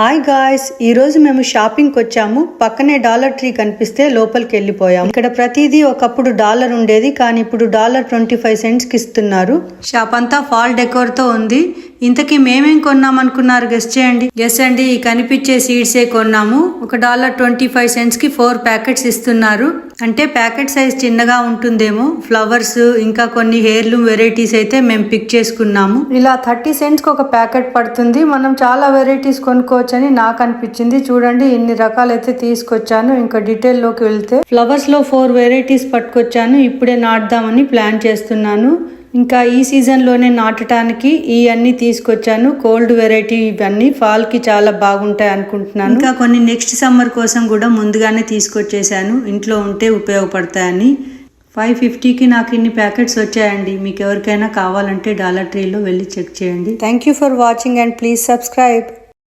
Hi guys ఈ రోజు మేము షాపింగ్ వచ్చాము. పక్కనే డాలర్ ట్రీ కనిపిస్తే లోపలికి వెళ్ళిపోయాము. ఇక్కడ ప్రతిదీ ఒకప్పుడు డాలర్ ఉండేది కానీ ఇప్పుడు డాలర్ ట్వంటీ ఫైవ్ సెంట్స్కి ఇస్తున్నారు. షాప్ అంతా ఫాల్ డెకోర్తో ఉంది. ఇంతకీ మేమేం కొన్నాం అనుకున్నారు గెస్ చేయండి. గెస్ అండి ఈ కనిపించే సీడ్స్ ఏ కొన్నాము. ఒక డాలర్ ట్వంటీ ఫైవ్ సెంట్స్కి ఫోర్ ప్యాకెట్స్ ఇస్తున్నారు. అంటే ప్యాకెట్ సైజ్ చిన్నగా ఉంటుందేమో. ఫ్లవర్స్ ఇంకా కొన్ని హెయిర్లూమ్ వెరైటీస్ అయితే మేము పిక్ చేసుకున్నాము. ఇలా థర్టీ సెంట్స్కి ఒక ప్యాకెట్ పడుతుంది. మనం చాలా వెరైటీస్ కొనుక్కోవచ్చని నాకు అనిపించింది. చూడండి ఇన్ని రకాలైతే తీసుకొచ్చాను. ఇంకా డీటెయిల్లోకి వెళ్తే ఫ్లవర్స్లో ఫోర్ వెరైటీస్ పట్టుకొచ్చాను. ఇప్పుడే నాటుదామని ప్లాన్ చేస్తున్నాను. ఇంకా ఈ సీజన్లోనే నాటడానికి ఈ అన్ని తీసుకొచ్చాను. కోల్డ్ వెరైటీ ఇవన్నీ. ఫాల్కి చాలా బాగుంటాయి అనుకుంటున్నాను. ఇంకా కొన్ని నెక్స్ట్ సమ్మర్ కోసం కూడా ముందుగానే తీసుకొచ్చేసాను. ఇంట్లో ఉంటే ఉపయోగపడతాయని. ఫైవ్ ఫిఫ్టీకి నాకు ఇన్ని ప్యాకెట్స్ వచ్చాయండి. మీకు ఎవరికైనా కావాలంటే డాలర్ ట్రీలో వెళ్ళి చెక్ చేయండి. Thank you for watching and please subscribe